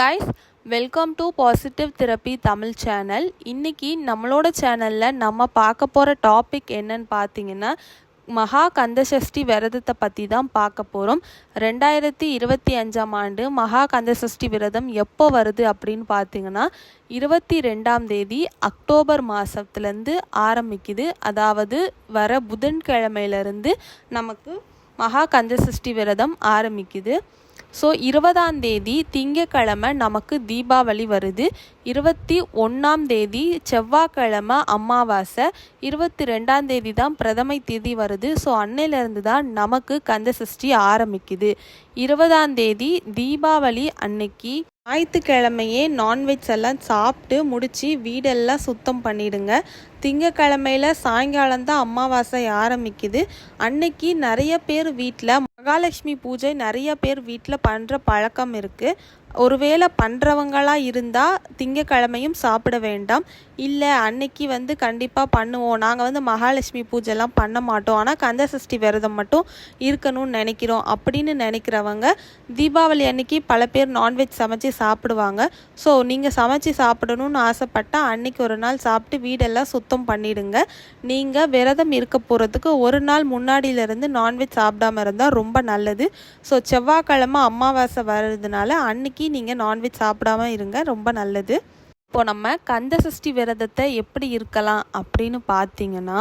Guys welcome to Positive Therapy Tamil channel இன்னைக்கு நம்மளோட சேனலில் நம்ம பார்க்க போகிற டாபிக் என்னன்னு பார்த்தீங்கன்னா மகா கந்தசஷ்டி விரதத்தை பற்றி தான் பார்க்க போகிறோம் ரெண்டாயிரத்தி இருபத்தி அஞ்சாம் ஆண்டு மகா கந்தசஷ்டி விரதம் எப்போ வருது அப்படின்னு பார்த்தீங்கன்னா இருபத்தி ரெண்டாம் தேதி அக்டோபர் மாதத்துலேருந்து ஆரம்பிக்குது. அதாவது வர புதன்கிழமையிலேருந்து நமக்கு மகா கந்தசஷ்டி விரதம் ஆரம்பிக்குது. ஸோ இருபதாம் தேதி திங்கக்கிழமை நமக்கு தீபாவளி வருது. இருபத்தி ஒன்றாம் தேதி செவ்வாய்க்கிழமை அமாவாசை. இருபத்தி ரெண்டாம் தேதி தான் பிரதமை தேதி வருது. ஸோ அன்னையிலேருந்து தான் நமக்கு கந்த சஷ்டி ஆரம்பிக்குது. இருபதாம் தேதி தீபாவளி அன்னைக்கு ஞாயிற்றுக்கிழமையே நான்வெஜ் எல்லாம் சாப்பிட்டு முடித்து வீடெல்லாம் சுத்தம் பண்ணிடுங்க. திங்கக்கிழமையில் சாயங்காலம் தான் அமாவாசை ஆரம்பிக்குது. அன்னைக்கு நிறைய பேர் வீட்டில் மகாலட்சுமி பூஜை நிறைய பேர் வீட்டில் பண்ணுற பழக்கம் இருக்குது ஒருவேளை பண்ணுறவங்களாக இருந்தால் திங்கக்கிழமையும் சாப்பிட வேண்டாம். இல்லை அன்னைக்கு வந்து கண்டிப்பாக பண்ணுவோம். நாங்கள் வந்து மகாலட்சுமி பூஜைலாம் பண்ண மாட்டோம். ஆனால் கந்த சஷ்டி விரதம் மட்டும் இருக்கணும்னு நினைக்கிறோம் அப்படின்னு நினைக்கிறவங்க தீபாவளி அன்னைக்கு பல பேர் நான்வெஜ் சமைச்சு சாப்பிடுவாங்க. ஸோ நீங்கள் சமைச்சு சாப்பிடணும்னு ஆசைப்பட்டால் அன்னைக்கு ஒரு நாள் சாப்பிட்டு வீடெல்லாம் சுத்தம் பண்ணிடுங்க. நீங்கள் விரதம் இருக்க போகிறதுக்கு ஒரு நாள் முன்னாடியிலேருந்து நான்வெஜ் சாப்பிடாம இருந்தால் ரொம்ப நல்லது. ஸோ செவ்வாய்க்கிழமை அமாவாசை வர்றதுனால அன்னைக்கு நீங்கள் நான்வெஜ் சாப்பிடாம இருங்க ரொம்ப நல்லது. இப்போ நம்ம கந்த சஷ்டி விரதத்தை எப்படி இருக்கலாம் அப்படின்னு பார்த்தீங்கன்னா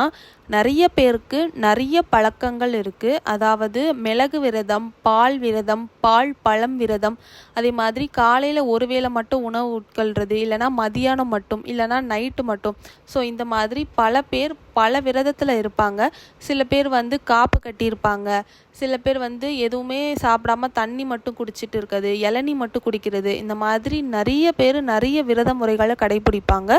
நிறைய பேருக்கு நிறைய பழக்கங்கள் இருக்குது அதாவது மிளகு விரதம் பால் விரதம் பால் பழம் விரதம். அதே மாதிரி காலையில் ஒரு வேளை மட்டும் உணவு உட்கொள்கிறது இல்லைனா மதியானம் மட்டும் இல்லைனா நைட்டு மட்டும். ஸோ இந்த மாதிரி பல பேர் பல விரதத்தில் இருப்பாங்க. சில பேர் வந்து காப்பு கட்டியிருப்பாங்க. சில பேர் வந்து எதுவுமே சாப்பிடாம தண்ணி மட்டும் குடிச்சிட்டு இருக்கிறது இளநி மட்டும் குடிக்கிறது. இந்த மாதிரி நிறைய பேர் நிறைய விரத முறைகளை கடைபிடிப்பாங்க.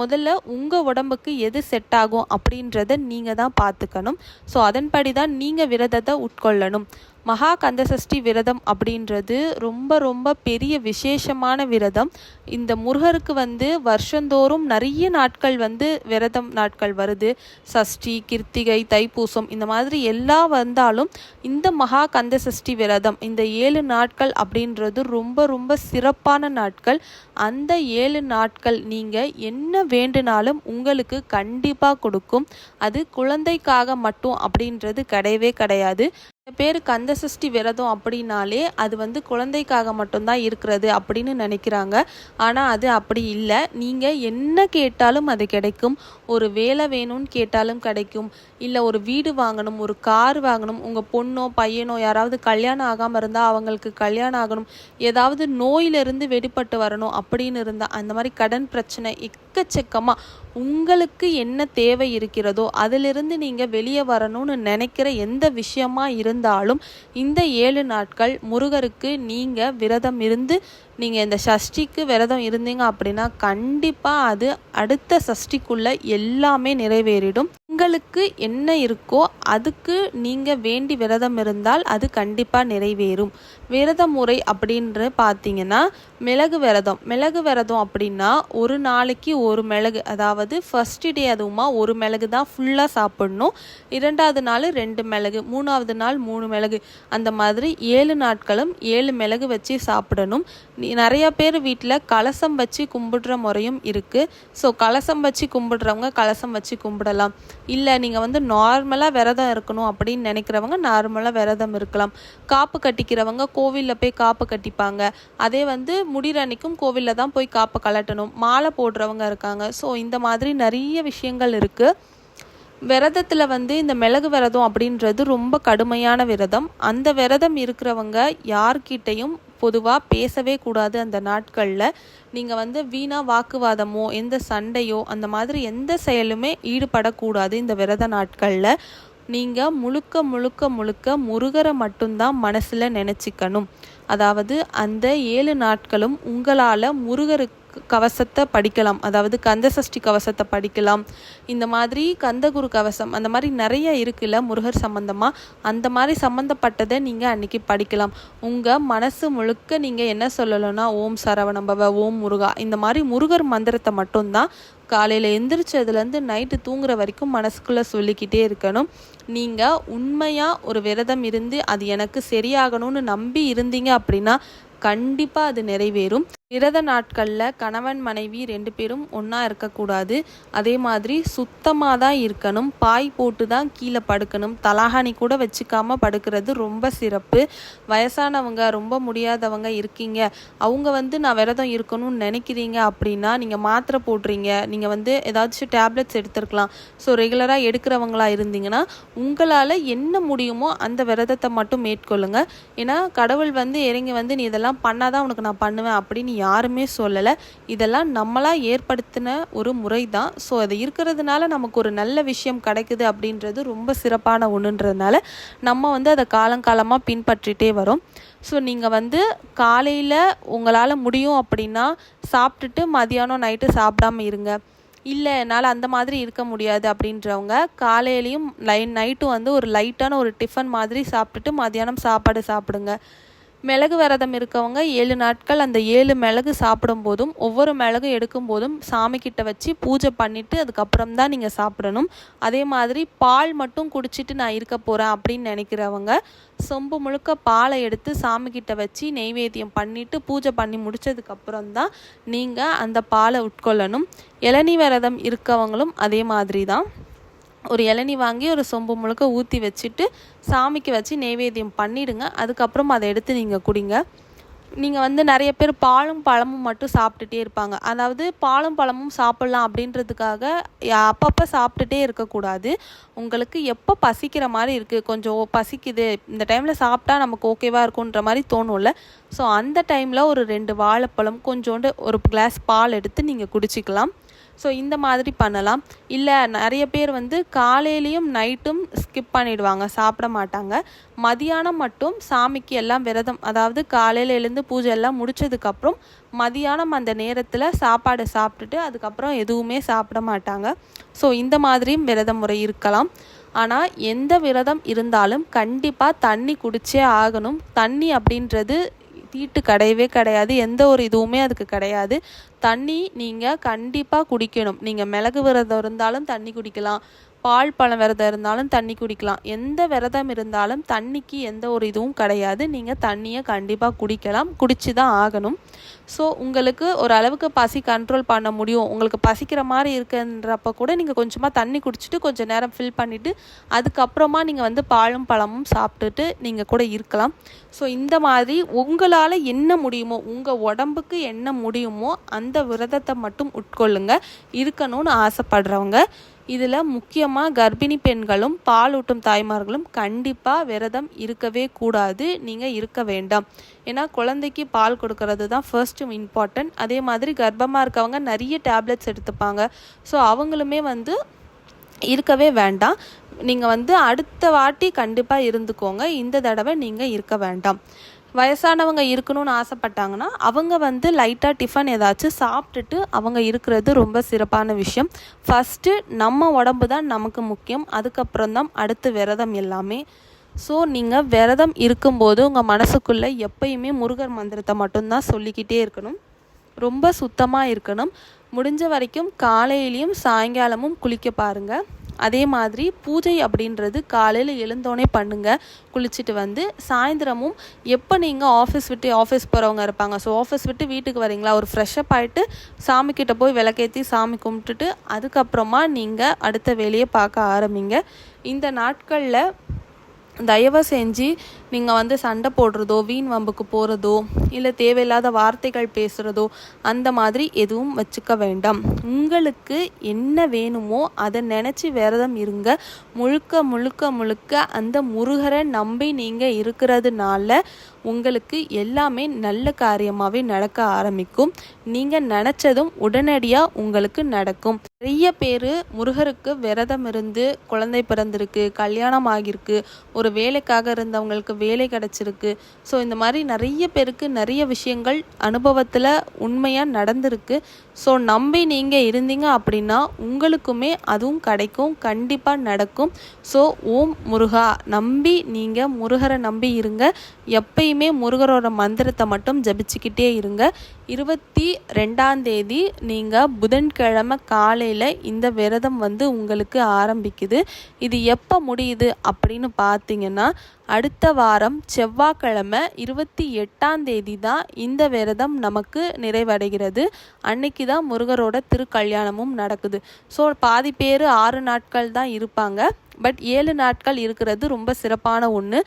முதல்ல உங்கள் உடம்புக்கு எது செட் ஆகும் அப்படின்றத நீங்கள் தான் பார்த்துக்கணும். ஸோ அதன்படி தான் நீங்கள் விரதத்தை உட்கொள்ளணும். மகா கந்தசஷ்டி விரதம் அப்படின்றது ரொம்ப ரொம்ப பெரிய விசேஷமான விரதம். இந்த முருகருக்கு வந்து வருஷந்தோறும் நிறைய நாட்கள் வந்து விரதம் நாட்கள் வருது. சஷ்டி கிருத்திகை தைப்பூசம் இந்த மாதிரி எல்லாம் வந்தாலும் இந்த மகா கந்தசஷ்டி விரதம் இந்த ஏழு நாட்கள் அப்படின்றது ரொம்ப ரொம்ப சிறப்பான நாட்கள். அந்த ஏழு நாட்கள் நீங்கள் என்ன வேண்டுனாலும் உங்களுக்கு கண்டிப்பாக கொடுக்கும். அது குழந்தைக்காக மட்டும் அப்படின்றது கிடையவே கிடையாது. பேர் கந்த சஷ்டி விரதம் அப்படின்னாலே அது வந்து குழந்தைக்காக மட்டும்தான் இருக்கிறது அப்படின்னு நினைக்கிறாங்க. ஆனால் அது அப்படி இல்லை. நீங்கள் என்ன கேட்டாலும் அது கிடைக்கும். ஒரு வேலை வேணும்னு கேட்டாலும் கிடைக்கும். இல்லை ஒரு வீடு வாங்கணும் ஒரு கார் வாங்கணும் உங்கள் பொண்ணோ பையனோ யாராவது கல்யாணம் ஆகாமல் இருந்தால் அவங்களுக்கு கல்யாணம் ஆகணும். ஏதாவது நோயிலிருந்து வெளிப்பட்டு வரணும் அப்படின்னு இருந்தால் அந்த மாதிரி கடன் பிரச்சனை எக்கச்சக்கமாக உங்களுக்கு என்ன தேவை இருக்கிறதோ அதிலிருந்து நீங்கள் வெளியே வரணும்னு நினைக்கிற எந்த விஷயமா இருந்தாலும் இந்த ஏழு நாட்கள் முருகருக்கு நீங்கள் விரதம் இருந்து நீங்கள் இந்த சஷ்டிக்கு விரதம் இருந்தீங்க அப்படின்னா கண்டிப்பாக அது அடுத்த சஷ்டிக்குள்ளே எல்லாமே நிறைவேறிடும். உங்களுக்கு என்ன இருக்கோ அதுக்கு நீங்கள் வேண்டி விரதம் இருந்தால் அது கண்டிப்பாக நிறைவேறும். விரத முறை அப்படின்ற பார்த்தீங்கன்னா மிளகு விரதம். மிளகு விரதம் அப்படின்னா ஒரு நாளைக்கு ஒரு மிளகு அதாவது ஃபர்ஸ்ட் டே அதுவுமா ஒரு மிளகு தான் ஃபுல்லாக சாப்பிடணும். இரண்டாவது நாள் ரெண்டு மிளகு மூணாவது நாள் மூணு மிளகு. அந்த மாதிரி ஏழு நாட்களும் ஏழு மிளகு வச்சு சாப்பிடணும். நிறைய பேர் வீட்டில் கலசம் வச்சு கும்பிடுற முறையும் இருக்குது ஸோ கலசம் வச்சு கும்பிடுறவங்க கலசம் வச்சு கும்பிடலாம். இல்லை நீங்கள் வந்து நார்மலாக விரதம் இருக்கணும் அப்படின்னு நினைக்கிறவங்க நார்மலாக விரதம் இருக்கலாம். காப்பு கட்டிக்கிறவங்க கோவிலில் போய் காப்பு கட்டிப்பாங்க. அதே வந்து முடிகிற அன்னைக்கும் கோவிலில் தான் போய் காப்பை கலட்டணும். மாலை போடுறவங்க இருக்காங்க. ஸோ இந்த மாதிரி நிறைய விஷயங்கள் இருக்குது விரதத்தில் வந்து இந்த மிளகு விரதம் அப்படின்றது ரொம்ப கடுமையான விரதம். அந்த விரதம் இருக்கிறவங்க யார்கிட்டையும் பொதுவாக பேசவே கூடாது அந்த நாட்களில். நீங்கள் வந்து வீணாக வாக்குவாதமோ எந்த சண்டையோ அந்த மாதிரி எந்த செயலுமே ஈடுபடக்கூடாது இந்த விரத நாட்களில். நீங்கள் முழுக்க முழுக்க முழுக்க முருகரை மட்டும்தான் மனசில் நினச்சிக்கணும். அதாவது அந்த ஏழு நாட்களும் உங்களால் முருகருக்கு கவசத்தை படிக்கலாம். அதாவது கந்த சஷ்டி கவசத்தை படிக்கலாம். இந்த மாதிரி கந்தகுரு கவசம் அந்த மாதிரி நிறைய இருக்குல்ல முருகர் சம்மந்தமாக அந்த மாதிரி சம்மந்தப்பட்டதை நீங்கள் அன்றைக்கி படிக்கலாம். உங்கள் மனசு முழுக்க நீங்கள் என்ன சொல்லலைன்னா ஓம் சரவணம்பவ ஓம் முருகா. இந்த மாதிரி முருகர் மந்திரத்தை மட்டும்தான் காலையில் எந்திரிச்சதுலேருந்து நைட்டு தூங்குற வரைக்கும் மனசுக்குள்ளே சொல்லிக்கிட்டே இருக்கணும். நீங்கள் உண்மையாக ஒரு விரதம் இருந்து அது எனக்கு சரியாகணும்னு நம்பி இருந்தீங்க அப்படின்னா கண்டிப்பாக அது நிறைவேறும். விரத நாட்களில் கணவன் மனைவி ரெண்டு பேரும் ஒன்றா இருக்கக்கூடாது. அதே மாதிரி சுத்தமாக தான் இருக்கணும். பாய் போட்டு தான் கீழே படுக்கணும். தலாகாணி கூட வச்சுக்காம படுக்கிறது ரொம்ப சிறப்பு. வயசானவங்க ரொம்ப முடியாதவங்க இருக்கீங்க. அவங்க வந்து நான் விரதம் இருக்கணும்னு நினைக்கிறீங்க அப்படின்னா நீங்கள் மாத்திரை போடுறீங்க. நீங்கள் வந்து ஏதாச்சும் டேப்லெட்ஸ் எடுத்துருக்கலாம். ஸோ ரெகுலராக எடுக்கிறவங்களா இருந்தீங்கன்னா உங்களால் என்ன முடியுமோ அந்த விரதத்தை மட்டும் மேற்கொள்ளுங்கள் ஏன்னா கடவுள் வந்து இறங்கி வந்து நீ இதெல்லாம் பண்ணாதான் உனக்கு நான் பண்ணுவேன் அப்படின்னு யாருமே சொல்லலை. இதெல்லாம் நம்மளாக ஏற்படுத்தின ஒரு முறை தான் ஸோ அது இருக்கிறதுனால நமக்கு ஒரு நல்ல விஷயம் கிடைக்குது அப்படின்றது ரொம்ப சிறப்பான ஒன்றுன்றதுனால நம்ம வந்து அதை காலங்காலமாக பின்பற்றிட்டே வரோம். ஸோ நீங்கள் வந்து காலையில் உங்களால் முடியும் அப்படின்னா சாப்பிட்டுட்டு மதியானம் நைட்டு சாப்பிடாம இருங்க. இல்லை என்னால் அந்த மாதிரி இருக்க முடியாது அப்படின்றவங்க காலையிலையும் லை நைட்டும் வந்து ஒரு லைட்டான ஒரு டிஃபன் மாதிரி சாப்பிட்டுட்டு மதியானம் சாப்பாடு சாப்பிடுங்க. மிளகு விரதம் இருக்கவங்க ஏழு நாட்கள் அந்த ஏழு மிளகு சாப்பிடும் போதும் ஒவ்வொரு மிளகு எடுக்கும் போதும் சாமிக்கிட்ட வச்சு பூஜை பண்ணிவிட்டு அதுக்கப்புறம் தான் நீங்கள் சாப்பிடணும். அதே மாதிரி பால் மட்டும் குடிச்சிட்டு நான் இருக்க போகிறேன் அப்படின்னு நினைக்கிறவங்க சொம்பு முழுக்க பாலை எடுத்து சாமிக்கிட்ட வச்சு நெய்வேத்தியம் பண்ணிவிட்டு பூஜை பண்ணி முடித்ததுக்கப்புறம் தான் நீங்கள் அந்த பாலை உட்கொள்ளணும். இளநீ விரதம் இருக்கவங்களும் அதே மாதிரி தான். ஒரு இளநி வாங்கி ஒரு சொம்பு முழுக்க ஊற்றி வச்சுட்டு சாமிக்கு வச்சு நெய்வேத்தியம் பண்ணிவிடுங்க அதுக்கப்புறம் அதை எடுத்து நீங்கள் குடிங்க. நீங்கள் வந்து நிறைய பேர் பாலும் பழமும் மட்டும் சாப்பிட்டுட்டே இருப்பாங்க. அதாவது பாலும் பழமும் சாப்பிட்லாம் அப்படின்றதுக்காக அப்பப்போ சாப்பிட்டுட்டே இருக்கக்கூடாது. உங்களுக்கு எப்போ பசிக்கிற மாதிரி இருக்குது கொஞ்சம் பசிக்குது. இந்த டைமில் சாப்பிட்டா நமக்கு ஓகேவாக இருக்குன்ற மாதிரி தோணும்ல. ஸோ அந்த டைமில் ஒரு ரெண்டு வாழைப்பழம் கொஞ்சோண்டு ஒரு கிளாஸ் பால் எடுத்து நீங்கள் குடிச்சிக்கலாம். ஸோ இந்த மாதிரி பண்ணலாம். இல்லை நிறைய பேர் வந்து காலையிலையும் நைட்டும் ஸ்கிப் பண்ணிடுவாங்க சாப்பிட மாட்டாங்க. மதியானம் மட்டும் சாமிக்கு எல்லாம் விரதம் அதாவது காலையில் எழுந்து பூஜை எல்லாம் முடிச்சதுக்கப்புறம் மதியானம் அந்த நேரத்தில் சாப்பாடு சாப்பிட்டுட்டு அதுக்கப்புறம் எதுவுமே சாப்பிட மாட்டாங்க. ஸோ இந்த மாதிரியும் விரத முறை இருக்கலாம். ஆனால் எந்த விரதம் இருந்தாலும் கண்டிப்பாக தண்ணி குடிச்சே ஆகணும். தண்ணி அப்படின்றது தீட்டு கிடையவே கிடையாது. எந்த ஒரு இதுவுமே அதுக்கு கிடையாது. தண்ணி நீங்கள் கண்டிப்பாக குடிக்கணும். நீங்கள் மிளகு விரதம் இருந்தாலும் தண்ணி குடிக்கலாம். பால் பழம் விரதம் இருந்தாலும் தண்ணி குடிக்கலாம். எந்த விரதம் இருந்தாலும் தண்ணிக்கு எந்த ஒரு இதுவும் கிடையாது. நீங்கள் தண்ணியை கண்டிப்பாக குடிக்கலாம். குடிச்சு தான் ஆகணும். ஸோ உங்களுக்கு ஒரு அளவுக்கு பசி கண்ட்ரோல் பண்ண முடியும். உங்களுக்கு பசிக்கிற மாதிரி இருக்குன்றப்ப கூட நீங்கள் கொஞ்சமாக தண்ணி குடிச்சிட்டு கொஞ்சம் நேரம் ஃபில் பண்ணிவிட்டு அதுக்கப்புறமா நீங்கள் வந்து பாலும் பழமும் சாப்பிட்டுட்டு நீங்கள் கூட இருக்கலாம். ஸோ இந்த மாதிரி உங்களால் என்ன முடியுமோ உங்கள் உடம்புக்கு என்ன முடியுமோ அந்த அந்த விரதத்தை மட்டும் உட்கொள்ளுங்க. இருக்கணும்னு ஆசைப்படுறவங்க. இதில் முக்கியமாக கர்ப்பிணி பெண்களும் பாலூட்டும் தாய்மார்களும் கண்டிப்பாக விரதம் இருக்கவே கூடாது. நீங்கள் இருக்க வேண்டாம். ஏன்னா குழந்தைக்கு பால் கொடுக்கறது தான் ஃபர்ஸ்ட் இம்பார்ட்டன்ட் அதே மாதிரி கர்ப்பமாக இருக்கவங்க நிறைய டேப்லெட்ஸ் எடுத்துப்பாங்க. ஸோ அவங்களுமே வந்து இருக்கவே வேண்டாம். நீங்கள் வந்து அடுத்த வாட்டி கண்டிப்பாக இருந்துக்கோங்க. இந்த தடவை நீங்கள் இருக்க வேண்டாம். வயசானவங்க இருக்கணும்னு ஆசைப்பட்டாங்கன்னா அவங்க வந்து லைட்டாக டிஃபன் ஏதாச்சும் சாப்பிட்டுட்டு அவங்க இருக்கிறது ரொம்ப சிறப்பான விஷயம். ஃபஸ்ட்டு நம்ம உடம்பு தான் நமக்கு முக்கியம். அதுக்கப்புறம் தான் அடுத்து விரதம் எல்லாமே. ஸோ நீங்கள் விரதம் இருக்கும்போது உங்கள் மனசுக்குள்ளே எப்பயுமே முருகர் மந்திரத்தை மட்டும்தான் சொல்லிக்கிட்டே இருக்கணும். ரொம்ப சுத்தமாக இருக்கணும். முடிஞ்ச வரைக்கும் காலையிலையும் சாயங்காலமும் குளிக்க பாருங்கள் அதே மாதிரி பூஜை அப்படின்றது காலையில் எழுந்தோடனே பண்ணுங்கள் குளிச்சுட்டு வந்து சாயந்தரமும் எப்போ நீங்கள் ஆஃபீஸ் விட்டு ஆஃபீஸ் போகிறவங்க இருப்பாங்க. ஸோ ஆஃபீஸ் விட்டு வீட்டுக்கு வரீங்களா? ஒரு ஃப்ரெஷ்ஷப் ஆகிட்டு சாமிக்கிட்ட போய் விளக்கேற்றி சாமி கும்பிட்டுட்டு அதுக்கப்புறமா நீங்கள் அடுத்த வேலையை பார்க்க ஆரம்பிங்க. இந்த நாட்களில் தயவு செஞ்சு நீங்கள் வந்து சண்டை போடுறதோ வீண் வம்புக்கு போகிறதோ இல்லை தேவையில்லாத வார்த்தைகள் பேசுகிறதோ அந்த மாதிரி எதுவும் வச்சுக்க வேண்டாம். உங்களுக்கு என்ன வேணுமோ அதை நினச்சி விரதம் இருங்க. முழுக்க முழுக்க முழுக்க அந்த முருகரை நம்பி நீங்கள் இருக்கிறதுனால உங்களுக்கு எல்லாமே நல்ல காரியமாகவே நடக்க ஆரம்பிக்கும். நீங்கள் நினச்சதும் உடனடியாக உங்களுக்கு நடக்கும். நிறைய பேர் முருகருக்கு விரதம் இருந்து குழந்தை பிறந்திருக்கு கல்யாணம் ஆகியிருக்கு ஒரு வேலைக்காக இருந்தவங்களுக்கு வேலை கிடச்சிருக்கு. ஸோ இந்த மாதிரி நிறைய பேருக்கு நிறைய விஷயங்கள் அனுபவத்தில் உண்மையாக நடந்திருக்கு. ஸோ நம்பி நீங்கள் இருந்தீங்க அப்படின்னா உங்களுக்குமே அதுவும் கிடைக்கும் கண்டிப்பாக நடக்கும். ஸோ ஓம் முருகா நம்பி நீங்கள் முருகரை நம்பி இருங்க. எப்பயுமே முருகரோட மந்திரத்தை மட்டும் ஜபிச்சுக்கிட்டே இருங்க. இருபத்தி ரெண்டாம் தேதி நீங்கள் புதன்கிழமை காலை காலையில் இந்த விரதம் வந்து உங்களுக்கு ஆரம்பிக்குது. இது எப்போ முடியுது அப்படின்னு பார்த்தீங்கன்னா அடுத்த வாரம் செவ்வாய்க்கிழமை இருபத்தி எட்டாம் தேதி தான் இந்த விரதம் நமக்கு நிறைவடைகிறது. அன்னைக்கு தான் முருகரோட திருக்கல்யாணமும் நடக்குது. ஸோ பாதி பேர் ஆறு நாட்கள் தான் இருப்பாங்க. பட் ஏழு நாட்கள் இருக்கிறது ரொம்ப சிறப்பான ஒன்று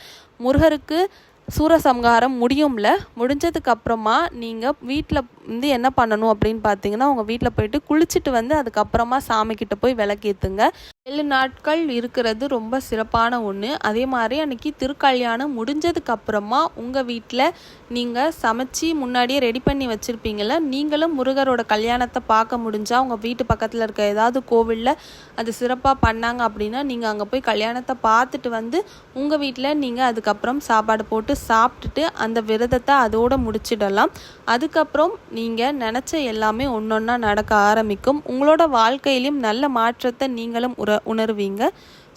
முருகருக்கு சூரசம்ஹாரம் முடியும்ல? முடிஞ்சதுக்கப்புறமா நீங்கள் வீட்டில் வந்து என்ன பண்ணணும் அப்படின்னு பார்த்தீங்கன்னா உங்கள் வீட்டில் போயிட்டு குளிச்சுட்டு வந்து அதுக்கப்புறமா சாமிக்கிட்ட போய் விளக்கேற்றுங்க ஏழு நாட்கள் இருக்கிறது ரொம்ப சிறப்பான ஒன்று அதே மாதிரி அன்றைக்கி திருக்கல்யாணம் முடிஞ்சதுக்கப்புறமா உங்கள் வீட்டில் நீங்கள் சமைச்சு முன்னாடியே ரெடி பண்ணி வச்சுருப்பீங்கள நீங்களும் முருகரோட கல்யாணத்தை பார்க்க முடிஞ்சால் உங்கள் வீட்டு பக்கத்தில் இருக்க ஏதாவது கோவிலில் அது சிறப்பாக பண்ணாங்க அப்படின்னா நீங்கள் அங்கே போய் கல்யாணத்தை பார்த்துட்டு வந்து உங்கள் வீட்டில் நீங்கள் அதுக்கப்புறம் சாப்பாடு போட்டு சாப்பிட்டுட்டு அந்த விரதத்தை அதோடு முடிச்சிடலாம். அதுக்கப்புறம் நீங்கள் நினச்ச எல்லாமே ஒன்று நடக்க ஆரம்பிக்கும். உங்களோட வாழ்க்கையிலையும் நல்ல மாற்றத்தை நீங்களும் உற உணர்வீங்க.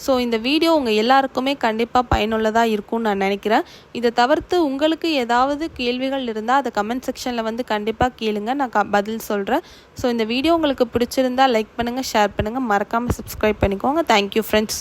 ஸோ இந்த வீடியோ உங்கள் எல்லாருக்குமே கண்டிப்பாக பயனுள்ளதாக இருக்கும்னு நான் நினைக்கிறேன். இதை தவிர்த்து உங்களுக்கு ஏதாவது கேள்விகள் இருந்தால் அதை கமெண்ட் செக்ஷனில் வந்து கண்டிப்பாக கேளுங்க. நான் க பதில் சொல்கிறேன் ஸோ இந்த வீடியோ உங்களுக்கு பிடிச்சிருந்தா லைக் பண்ணுங்கள் ஷேர் பண்ணுங்கள் மறக்காமல் சப்ஸ்கிரைப் பண்ணிக்கோங்க. Thank you friends